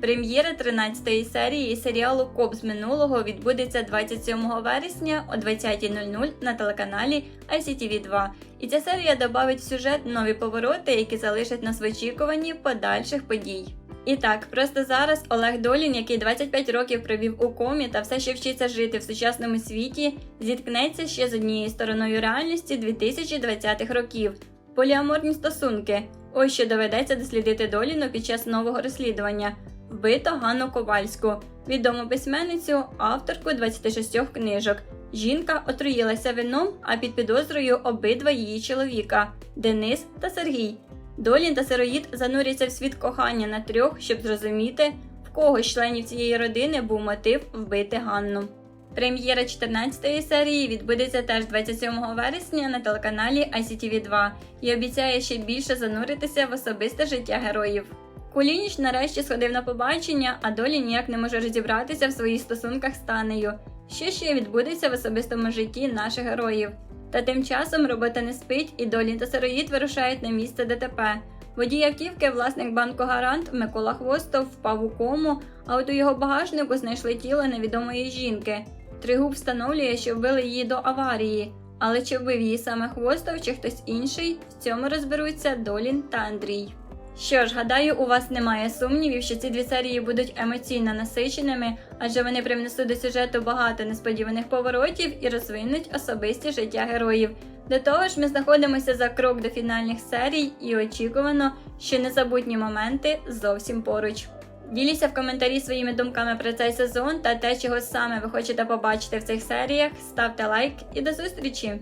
Прем'єра 13-ї серії серіалу Коп з минулого відбудеться 27 вересня о 20.00 на телеканалі ICTV 2 І ця серія додавить в сюжет нові повороти, які залишать нас в очікуванні подальших подій. І так, просто зараз Олег Долін, який 25 років провів у комі та все ще вчиться жити в сучасному світі, зіткнеться ще з однією стороною реальності 2020-х років поліаморні стосунки. Ось що доведеться дослідити Доліну під час нового розслідування. Вбито Ганну Ковальську, відому письменницю, авторку 26 книжок. Жінка отруїлася вином, а під підозрою обидва її чоловіка Денис та Сергій. Долін та Сироїд зануряться в світ кохання на трьох, щоб зрозуміти, в кого з членів цієї родини був мотив вбити Ганну. Прем'єра 14-ї серії відбудеться теж 27 вересня на телеканалі ICTV 2 і обіцяє ще більше зануритися в особисте життя героїв. Кулініч нарешті сходив на побачення, а долі ніяк не може розібратися в своїх стосунках з Танею. Що ще відбудеться в особистому житті наших героїв? Та тим часом робота не спить, і Долі та Сироїд вирушають на місце ДТП. Водій автівки, власник банку Гарант Микола Хвостов впав у кому, а от у його багажнику знайшли тіло невідомої жінки. Тригуб встановлює, що вбили її до аварії, але чи вбив її саме Хвостов чи хтось інший, в цьому розберуться Долін та Андрій. Що ж, гадаю, у вас немає сумнівів, що ці дві серії будуть емоційно насиченими, адже вони привнесуть до сюжету багато несподіваних поворотів і розвинуть особисті життя героїв. До того ж, ми знаходимося за крок до фінальних серій і очікувано, що незабутні моменти зовсім поруч. Діліться в коментарі своїми думками про цей сезон та те, чого саме ви хочете побачити в цих серіях. Ставте лайк і до зустрічі!